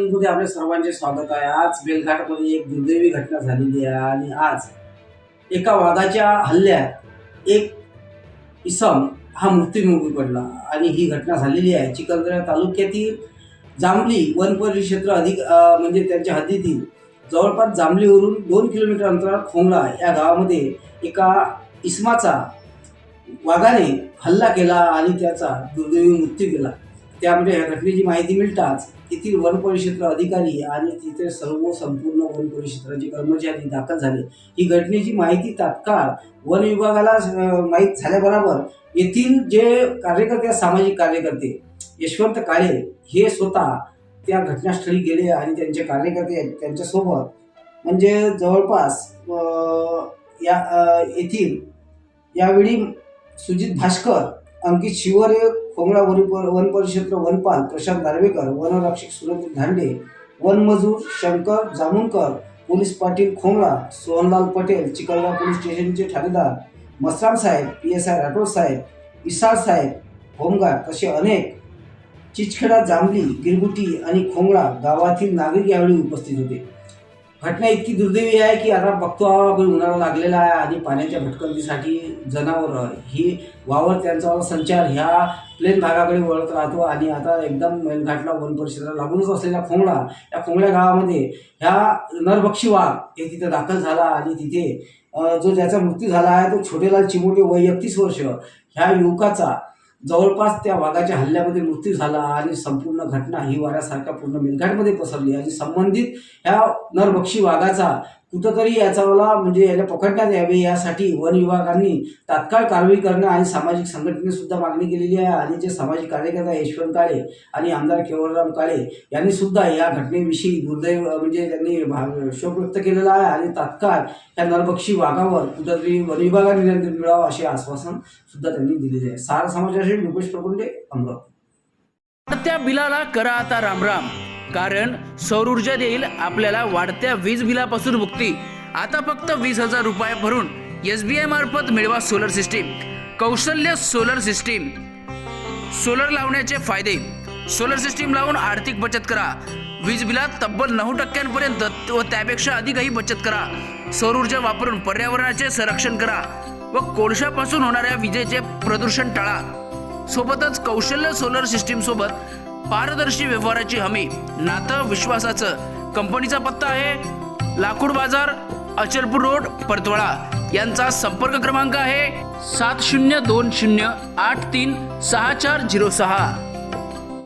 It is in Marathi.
मध्ये आपले सर्वांचे स्वागत आहे. आज बेलघाटमध्ये एक दुर्दैवी घटना झालेली आहे आणि आज एका वाघाच्या हल्ल्यात एक इसम हा मृत्यूमुखी पडला आणि ही घटना झालेली आहे. चिखलदरा तालुक्यातील जांभली वन परिक्षेत्र अधिक म्हणजे त्यांच्या हद्दीतील जवळपास जांभलीवरून दोन किलोमीटर अंतरावर खोंगला या गावामध्ये एका इसमाचा वाघाने हल्ला केला आणि त्याचा दुर्दैवी मृत्यू केला. त्यामुळे या घटनेची माहिती मिळताच येथील वन परिक्षेत्र अधिकारी आणि तिथे सर्व संपूर्ण वन परिक्षेत्राचे कर्मचारी दाखल झाले ही घटनेची माहिती तात्काळ वन विभागाला माहीत झाल्याबरोबर येथील जे कार्यकर्ते सामाजिक कार्यकर्ते यशवंत काळे हे स्वतः त्या घटनास्थळी गेले आणि त्यांचे कार्यकर्ते त्यांच्यासोबत म्हणजे जवळपास या येथील यावेळी सुजित भास्कर अंकित शिवरे खोमळा वन वन परिक्षेत्र वनपाल प्रशांत दारवेकर वनरक्षक सुरेंद्र धांडे वनमजूर शंकर जामुनकर पोलीस पाटील खोंगळा सोहनलाल पटेल चिकलगाव पोलीस स्टेशनचे ठाणेदार मसराम साहेब पी एस आय राठोड साहेब इसाळ साहेब होमगार्ड असे अनेक चिचखेडा जांभली गिरगुटी आणि खोंगळा गावातील नागरिक यावेळी उपस्थित होते. घटना इतकी दुर्दैवी आहे की आता बघतो आपण उन्हाळा लागलेला आहे आणि पाण्याच्या भटकंतीसाठी जनावरं ही वावर त्यांचा संचार ह्या प्लेन भागाकडे वळत राहतो आणि आता एकदम मेलघाटला वन परिषदेला लागूनच असलेल्या खोंगडा या खोंगड्या गावामध्ये ह्या नरभक्षी वाघ हे तिथे दाखल झाला आणि तिथे जो ज्याचा मृत्यू झाला आहे तो छोटेलाल चिमोटे वय एकतीस वर्ष ह्या युवकाचा जवळपास त्या वाघाच्या हल्ल्यामध्ये मृत्यू झाला आणि संपूर्ण घटना ही वाऱ्यासारख्या पूर्ण मेलघाटमध्ये पसरली. आणि संबंधित ह्या नरभक्षी वाघाचा कुठंतरी याचा म्हणजे याला पकडण्यात यावे यासाठी वन विभागांनी तात्काळ कारवाई करणं आणि सामाजिक संघटनेसुद्धा मागणी केलेली आहे. आणि जे सामाजिक कार्यकर्ता यशवंत काळे आणि आमदार केवळराम काळे यांनी सुद्धा या घटनेविषयी दुर्दैव म्हणजे त्यांनी शोक व्यक्त केलेला आहे. आणि तात्काळ या नरभक्षी वाघावर कुठंतरी वन विभागाने नियंत्रण मिळावं असे आश्वासन सुद्धा त्यांनी दिलेले आहे. सार समाजासाठी रुपेश प्रकुंडे अमरावती. त्या बिलाला करा आता रामराम. कारण सौर ऊर्जा देईल आपल्याला वाढत्या वीज बिलापासून मुक्ती. आता फक्त वीस हजार रुपये भरून एस बी आय मार्फत मिळवा सोलर सिस्टीम कौशल्य सोलर सिस्टीम सोलर लावण्याचे फायदे. सोलर सिस्टीम लावून आर्थिक बचत करा. वीज बिलात तब्बल नऊ टक्क्यांपर्यंत व त्यापेक्षा अधिकही बचत करा. सौर ऊर्जा वापरून पर्यावरणाचे संरक्षण करा व कोळशापासून होणाऱ्या विजेचे प्रदूषण टाळा. सोबतच कौशल्य सोलर सिस्टीम सोबत पारदर्शी व्यवहाराची हमी. नातं विश्वासाचं. कंपनीचा पत्ता आहे लाकूड बाजार अचलपूर रोड परतवाळा. यांचा संपर्क क्रमांक आहे सात शून्य दोन शून्य आठ तीन सहा चार झिरो सहा.